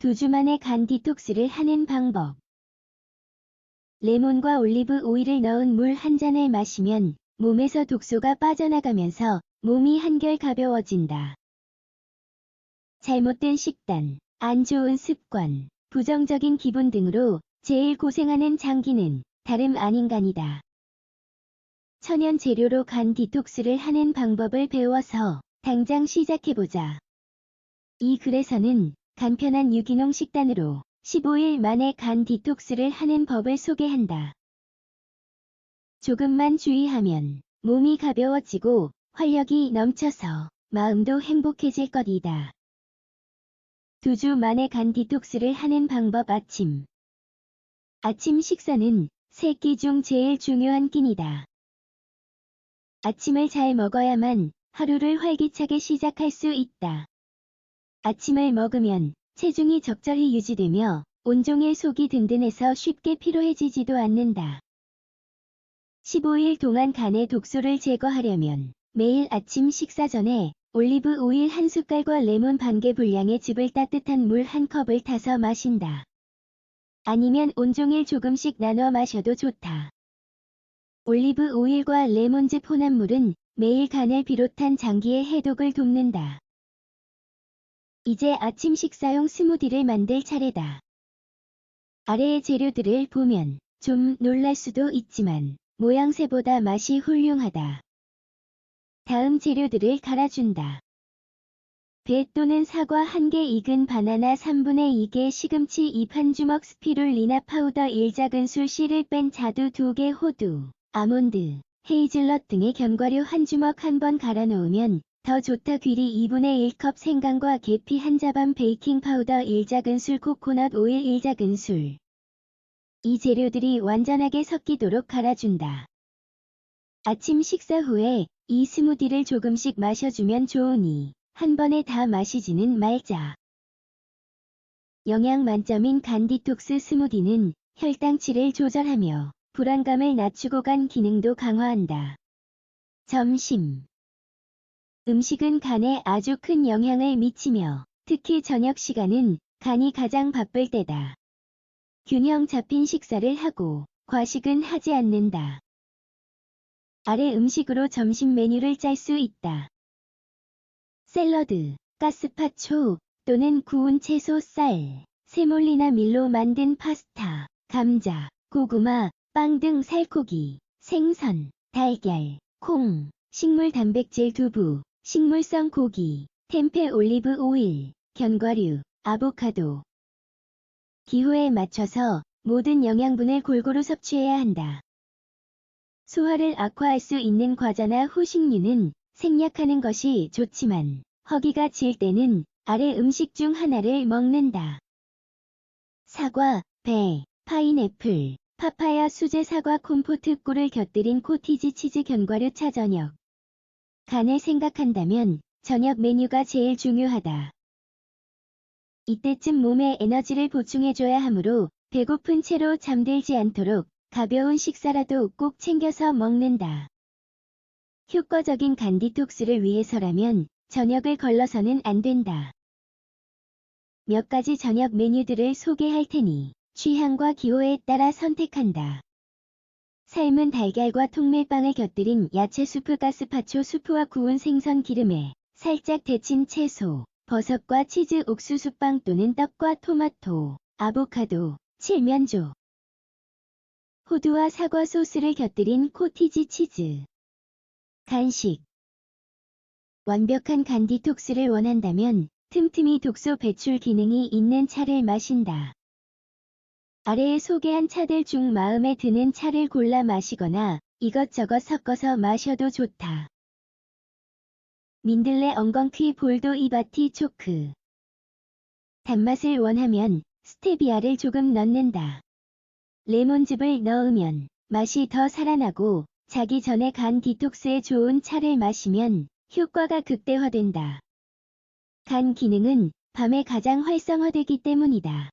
두 주 만에 간 디톡스를 하는 방법. 레몬과 올리브 오일을 넣은 물 한 잔을 마시면 몸에서 독소가 빠져나가면서 몸이 한결 가벼워진다. 잘못된 식단, 안 좋은 습관, 부정적인 기분 등으로 제일 고생하는 장기는 다름 아닌 간이다. 천연 재료로 간 디톡스를 하는 방법을 배워서 당장 시작해보자. 이 글에서는 간편한 유기농 식단으로 15일 만에 간 디톡스를 하는 법을 소개한다. 조금만 주의하면 몸이 가벼워지고 활력이 넘쳐서 마음도 행복해질 것이다. 두 주 만에 간 디톡스를 하는 방법 아침. 아침 식사는 세 끼 중 제일 중요한 끼니다. 아침을 잘 먹어야만 하루를 활기차게 시작할 수 있다. 아침을 먹으면 체중이 적절히 유지되며 온종일 속이 든든해서 쉽게 피로해지지도 않는다. 15일 동안 간의 독소를 제거하려면 매일 아침 식사 전에 올리브 오일 한 숟갈과 레몬 반 개 분량의 즙을 따뜻한 물 한 컵을 타서 마신다. 아니면 온종일 조금씩 나눠 마셔도 좋다. 올리브 오일과 레몬즙 혼합물은 매일 간을 비롯한 장기의 해독을 돕는다. 이제 아침 식사용 스무디를 만들 차례다. 아래의 재료들을 보면 좀 놀랄 수도 있지만 모양새보다 맛이 훌륭하다. 다음 재료들을 갈아준다. 배 또는 사과 1개 익은 바나나 3분의 2개 시금치 2한 주먹 스피룰리나 파우더 1작은술 씨를 뺀 자두 2개 호두, 아몬드, 헤이즐넛 등의 견과류 한 주먹 한 번 갈아 놓으면 더 좋다 귀리 2분의 1컵 생강과 계피 한 자반 베이킹 파우더 1작은술 코코넛 오일 1작은술 이 재료들이 완전하게 섞이도록 갈아준다. 아침 식사 후에 이 스무디를 조금씩 마셔주면 좋으니 한 번에 다 마시지는 말자. 영양 만점인 간디톡스 스무디는 혈당치를 조절하며 불안감을 낮추고 간 기능도 강화한다. 점심 음식은 간에 아주 큰 영향을 미치며 특히 저녁 시간은 간이 가장 바쁠 때다. 균형 잡힌 식사를 하고 과식은 하지 않는다. 아래 음식으로 점심 메뉴를 짤 수 있다. 샐러드, 가스파초 또는 구운 채소 쌀, 세몰리나 밀로 만든 파스타, 감자, 고구마, 빵 등 살코기, 생선, 달걀, 콩, 식물 단백질 두부, 식물성 고기, 템페 올리브 오일, 견과류, 아보카도. 기호에 맞춰서 모든 영양분을 골고루 섭취해야 한다. 소화를 악화할 수 있는 과자나 후식류는 생략하는 것이 좋지만 허기가 질 때는 아래 음식 중 하나를 먹는다. 사과, 배, 파인애플, 파파야 수제 사과 콤포트 꿀을 곁들인 코티지 치즈 견과류 차 저녁. 간을 생각한다면 저녁 메뉴가 제일 중요하다. 이때쯤 몸에 에너지를 보충해줘야 하므로 배고픈 채로 잠들지 않도록 가벼운 식사라도 꼭 챙겨서 먹는다. 효과적인 간 디톡스를 위해서라면 저녁을 걸러서는 안 된다. 몇 가지 저녁 메뉴들을 소개할 테니 취향과 기호에 따라 선택한다. 삶은 달걀과 통밀빵을 곁들인 야채 수프 가스파초 수프와 구운 생선 기름에 살짝 데친 채소, 버섯과 치즈 옥수수빵 또는 떡과 토마토, 아보카도, 칠면조, 호두와 사과 소스를 곁들인 코티지 치즈. 간식 완벽한 간 디톡스를 원한다면 틈틈이 독소 배출 기능이 있는 차를 마신다. 아래에 소개한 차들 중 마음에 드는 차를 골라 마시거나 이것저것 섞어서 마셔도 좋다. 민들레 엉겅퀴 볼도 이바티 초크 단맛을 원하면 스테비아를 조금 넣는다. 레몬즙을 넣으면 맛이 더 살아나고 자기 전에 간 디톡스에 좋은 차를 마시면 효과가 극대화된다. 간 기능은 밤에 가장 활성화되기 때문이다.